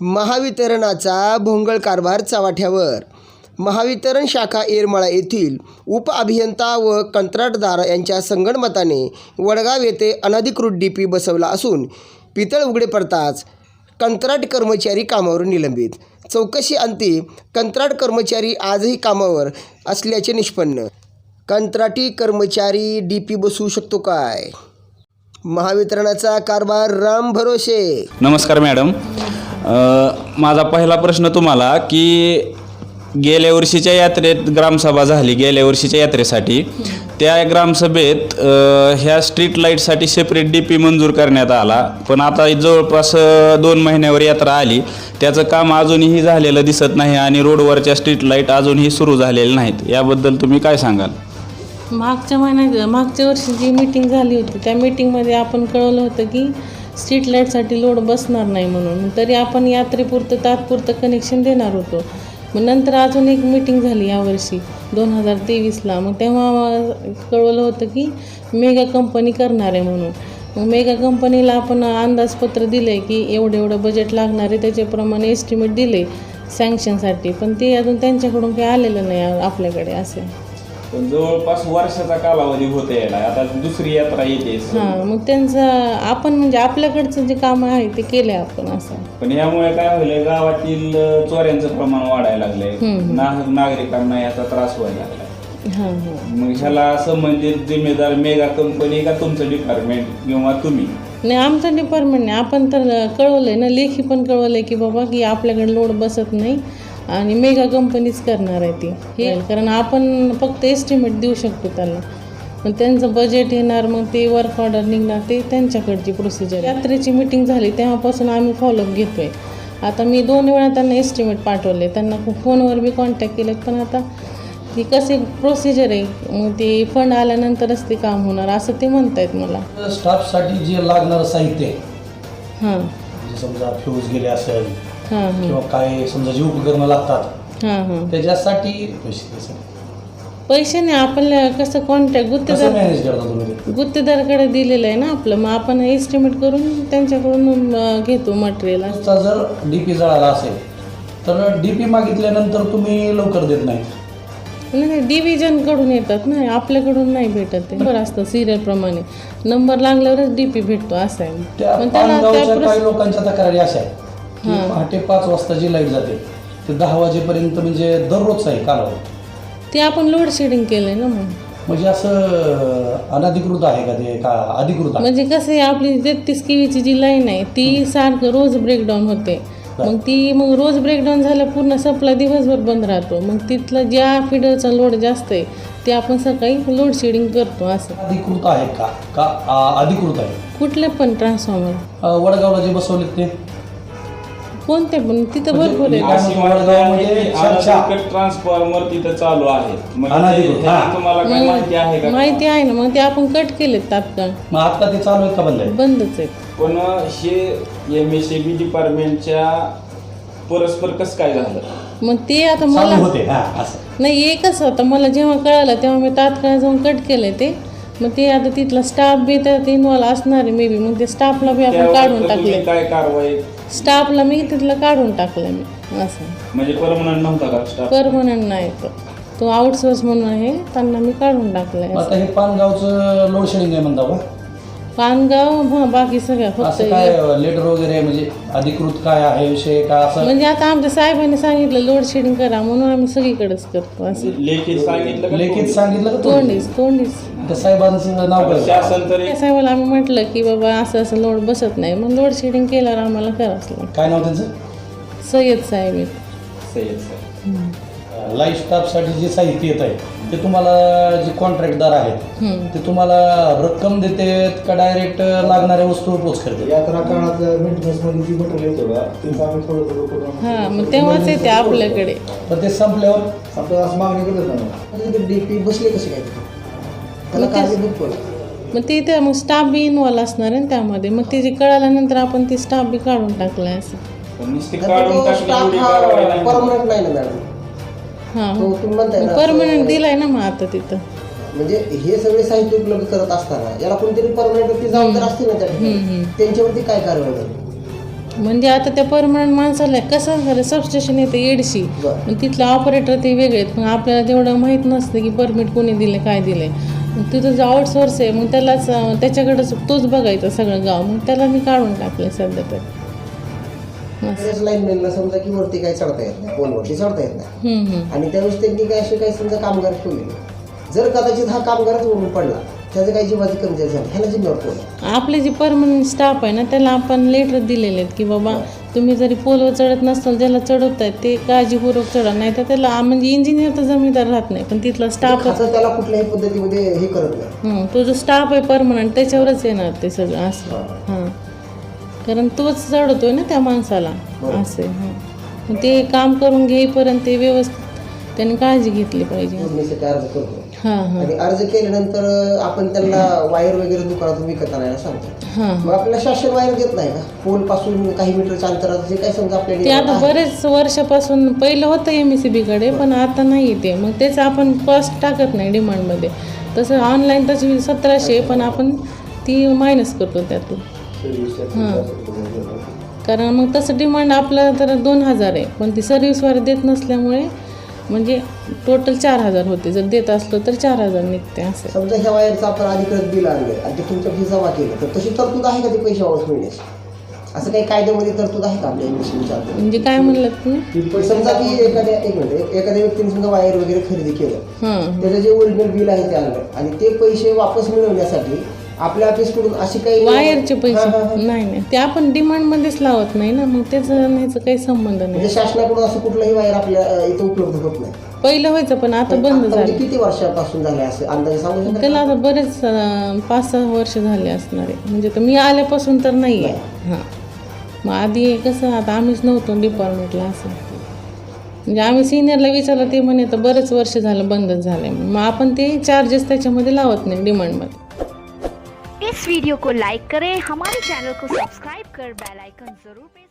महावितरणाचा भोंगळ कारभार चव्हाट्यावर. महावितरण शाखा येरमाळा येथील उपअभियंता व कंत्राटदार यांच्या संगणमताने वडगाव येथे अनधिकृत डी पी बसवला असून पितळ उघडे पडताच कंत्राट कर्मचारी कामावर निलंबित. चौकशी अंती कंत्राट कर्मचारी आजही कामावर असल्याचे निष्पन्न. कंत्राटी कर्मचारी डी पी बसवू शकतो काय? महावितरणाचा कारभार राम भरोसे. नमस्कार मॅडम. अ, माझा पहिला प्रश्न तुम्हाला की गेल्या वर्षीच्या यात्रेत ग्रामसभा झाली गेल्या वर्षीच्या यात्रेसाठी. त्या ग्रामसभेत अ, ह्या स्ट्रीट लाईटसाठी सेपरेट डी पी मंजूर करण्यात आला. पण आता जवळपास अ, दोन महिन्यावर यात्रा आली. त्याचं काम अजूनही झालेलं दिसत नाही आणि रोडवरच्या स्ट्रीट लाइट अजूनही सुरू झालेल्या नाहीत. याबद्दल तुम्ही काय सांगाल? मागच्या महिन्यात मागच्या वर्षी जी मीटिंग झाली होती त्या मीटिंगमध्ये आपण कळवलं होतं की स्ट्रीट लाईटसाठी लोड बसणार नाही म्हणून. तरी आपण यात्रेपुरतं तात्पुरतं कनेक्शन देणार होतो. मग नंतर अजून एक मीटिंग झाली यावर्षी दोन हजार तेवीसला. मग तेव्हा कळवलं होतं की मेगा कंपनी करणार आहे म्हणून. मग मेगा कंपनीला आपण अंदाजपत्र दिलं आहे की एवढं एवढं बजेट लागणार आहे त्याच्याप्रमाणे एस्टिमेट दिले सँक्शनसाठी पण ते अजून त्यांच्याकडून काही आलेलं नाही आपल्याकडे असं पण जवळपास वर्षाचा कालावधी होत यायला. आता दुसरी यात्रा येते. हां मग त्यांचं आपण म्हणजे आपल्याकडचं जे काम आहे ते केलं आपण असं. पण यामुळे काय होईल गावातील चोऱ्यांचं प्रमाण वाढायला लागलंय. हम्म. ना- नागरिकांना याचा त्रास व्हायला लागलाय. हां हां. मग ह्याला संबंधित जिम्मेदार मेगा कंपनी का तुमचं डिपार्टमेंट किंवा तुम्ही? नाही आमचं डिपार्टमेंट नाही. आपण तर कळवलं आहे ना लेखी पण कळवलं आहे की बाबा की आपल्याकडे लोड बसत नाही. आणि मेगा कंपनीच करणार आहे ती. हे कारण आपण फक्त एस्टिमेट देऊ शकतो त्यांना. पण त्यांचं बजेट येणार मग ते वर्क ऑर्डर निघणार ते त्यांच्याकडची प्रोसिजर यात्रेची मिटिंग झाली तेव्हापासून आम्ही फॉलोअप घेतो आहे आता मी दोन वेळा त्यांना एस्टिमेट पाठवले. त्यांना फोनवर बी कॉन्टॅक्ट केले पण आता ती कशी प्रोसिजर आहे? मग ते फंड आल्यानंतरच ते काम होणार असं ते म्हणतायत मला. स्टाफसाठी जे लागणारं साहित्य आहे हां. म्हणजे समजा फ्यूज गेले असेल किंवा काय समजा जी उपकरणं लागतात हां हां. त्याच्यासाठी पैसे. पैसे नाही आपल्याला कसं कॉन्टॅक्ट कसं गुत्तेदार मॅनेज करता तुम्ही ते? गुत्तेदाराकडे दिलेलं आहे ना आपलं मग आपण एस्टिमेट करून त्यांच्याकडून अं, घेतो मटेरियल जर डी पी जळाला असेल तर डी पी मागितल्यानंतर तुम्ही लवकर देत नाही नाही डिव्हिजनकडून येतात ना आपल्याकडून नाही भेटत ते. बरं असतं सिरियल प्रमाणे. नंबर लागल्यावरच डी पी भेटतो असं आहे. त्या पण त्याला त्या पानगावच्या प्रोस- काही लोकांच्या तक्रारी अशा आहेत. की पहाटे पाच वाजता जी लाइट जाते ते दहा वाजेपर्यंत म्हणजे दररोज आहे कालावधी. ते आपण लोड शेडिंग केलंय ना मग. म्हणजे असं अनधिकृत आहे का ते का अधिकृत आहे? म्हणजे कसं आहे आपली तेहतीस केवीची जी लाईन आहे ती सारखं रोज ब्रेकडाऊन होते. मग ती मग रोज ब्रेकडाऊन झालं पूर्ण सप्लाय दिवसभर बंद राहतो. मग तिथलं ज्या फिडरचा लोड जास्त आहे ते आपण सकाळी लोड शेडिंग करतो असं. अधिकृत आहे का? का आ, अधिकृत आहे? कुठले पण ट्रान्सफॉर्मर वडगावला जे बसवलेत ते? कोणते पण तिथं म्हणजे भरपूर आहे. अशी. ट्रान्सफॉर्मर तिथं चालू आहे. अनधिकृत, हा. तुम्हाला काय माहिती आहे का? माहिती आहे ना मग ते आपण कट केलेत तात्काळ. मग आता ते चालू आहेत का बंद आहे? बंदच आहेत पण हे एम एस बी डिपार्टमेंटच्या परस्पर कसं काय झालं? मग ते आता चालू मला होते हा असं. नाही एकच होतं. मला जेव्हा कळालं तेव्हा मी तात्काळ जाऊन कट केलंय ते. मग ते आता तिथला स्टाफ बी त्यात इन्वॉल्व असणार आहे मे बी मग ते स्टाफला बी आपण त्यावर काढून तुम्ही टाकले काय कारवाई स्टाफला मी तिथलं काढून टाकलं मी असं. म्हणजे परमनंट नव्हता का स्टाफ परमनंट नाही तो. तो आउटसोर्स म्हणून आहे त्यांना मी काढून टाकलंय. आता हे पानगावचं लोड शेडिंग आहे म्हणता का? पानगाव हां बाकी सगळ्या फक्त असं काय लेटर वगैरे म्हणजे अधिकृत काय आहे विषय का असं? म्हणजे आता आमच्या साहेबांनी सांगितलं लोड शेडिंग करा म्हणून आम्ही सगळीकडेच करतो असं. लेखी सांगितलं का लेखित सांगितलं का? तोंडीच तोंडीच त्या साहेबांचं नाव काय शासन तरी त्या साहेबाला आम्ही म्हटलं की बाबा असं असं लोड बसत नाही. मग लोड शेडिंग केल्यावर आम्हाला करावंच लागलं. काय नाव त्यांचं? सय्यद साहेब आहेत. सय्यद साहेब. लाईफ स्टाफसाठी जे साहित्य येत आहे ते तुम्हाला जे कॉन्ट्रॅक्टदार आहेत हम्म. ते तुम्हाला रक्कम देतात का डायरेक्ट लागणाऱ्या वस्तू पोच करतात? यात्रा काळात मेंटेनन्समध्ये जी मटेरियल येतं बघा तिथं आम्ही थोडं थोडं करून हां मग तेव्हाच येते आपल्याकडे. तर ते संपल्यावर? आपल्याला असं मागणी करत नाही डी पी बसले कसे काय? मग ते त्या मग स्टाफ बी इन्वॉल्व असणार आहे ना त्यामध्ये. मग ते जे कळाल्यानंतर आपण ते स्टाफ बी काढून टाकलाय असं. स्टाफ हा. परमनंट नाही. ना मॅडम हां. तो तुम्ही म्हणताय ना, परमनंट असं- दिलाय ना मग आता तिथं. म्हणजे हे सगळे साहित्य उपलब्ध करत असताना याला कोणतरी परमनंट व्यक्ती जबाबदार असते ना त्या ठिकाणी. त्यांच्यावरती काय कारवाई झाली म्हणजे आता त्या परमनंट माणसाला कसं झालं सबस्टेशन येतं एडशी तिथले ऑपरेटर ते वेगळे आहेत. मग आपल्याला तेवढं माहीत नसतं की परमिट कोणी दिले काय दिले मग तिथं जो आउटसोर्स आहे मग त्यालाच त्याच्याकडेच तोच बघायचा सगळं गाव. मग त्याला मी काढून टाकले सध्या तर. लाईनमॅनला समजा की वरती काही चढता येत नाही पोलवरती चढता येत नाही. आणि त्यावेळेस त्यांनी काय असे काही समजा कामगार ठेवले जर कदाचित हा कामगारच वरून पडला त्याचं काही जीवाची कमजोरी झाली ह्याला जिम्मेवर कोण आपले जे परमनंट स्टाफ आहे ना त्याला आपण लेटर दिलेले आहेत की बाबा तुम्ही जरी पोलवर चढत नसाल ज्याला चढवतायत ते काळजीपूर्वक चढा. नाही तर त्याला म्हणजे इंजिनियर तर जमीनदार राहत नाही पण तिथला स्टाफ खातं त्याला कुठल्याही पद्धतीमध्ये हे करत नाही. हं, तो जो स्टाफ आहे परमनंट त्याच्यावरच येणार ते सगळं असं. हां. कारण तोच चढवतोय ना त्या माणसाला असे हां. मग ते काम करून घेईपर्यंत ते व्यवस्थित त्यांनी काळजी घेतली पाहिजे. जोडणीसाठी अर्ज करतो. हां हां. आणि अर्ज केल्यानंतर आपण त्यांना वायर वगैरे दुकानातून विकत आणायला सांगतो. हां मग आपल्याला शासन वायर देत नाही का पोलपासून काही मीटरच्या अंतरात जे काही समजा ते आपल्याला आता बरेच वर्षापासून पहिलं होतं एम एस सी बीकडे पण आता नाही ते मग त्याचं आपण कॉस्ट टाकत नाही डिमांडमध्ये तसं ऑनलाईन तशी सतराशे पण आपण ती मायनस करतो त्यातून. कारण मग तसं डिमांड आपलं तर दोन हजार आहे पण ती सर्व्हिसवाले देत नसल्यामुळे म्हणजे टोटल चार हजार होते. जर देत असलो तर चार हजार निघते असं समजा ह्या वायरचं आपण अधिकृत बिल आणलं आणि ते तुमच्या फी जमा केलं तर तशी तरतूद आहे का ते पैसे वापस मिळण्याची? असं काही कायद्यामध्ये तरतूद आहे का आपल्या इंग्लिशच्या म्हणजे काय म्हणलं तुम्ही? समजा की एखाद्या एक मिनिट एखाद्या व्यक्तीने समजा वायर वगैरे खरेदी केलं. हां त्याचं जे ओरिजिनल बिल आहे ते आणलं आणि ते पैसे वापस मिळवण्यासाठी आपल्या ऑफिसकडून अशी काही वायरचे हा, हा, पैसे. हा. नाही नाही. ते आपण डिमांडमध्येच लावत नाही ना. मग त्याचं आणि ह्याचं काही संबंध नाही. म्हणजे शासनाकडून असं कुठलंही वायर आपल्या अं, इथं उपलब्ध होत नाही. पहिलं व्हायचं पण आता बंद आता म्हणजे झालं. किती वर्षापासून झाले असं? अंदाजे सांगू शकता त्याला आता बरेच अं, पाच सहा वर्ष झाले असणार. आहे म्हणजे तर मी आल्यापासून तर नाही. आहे हां. मग आधी कसं आता आम्हीच नव्हतो डिपार्टमेंटला असं. म्हणजे आम्ही सिनियरला विचारलं ते म्हणे तर बरेच वर्ष झालं बंदच झालं मग आपण ते चार्जेस त्याच्यामध्ये लावत नाही डिमांडमध्ये इस वीडियो को लाइक करें हमारे चैनल को सब्सक्राइब कर बेल आइकन जरूर प्रेस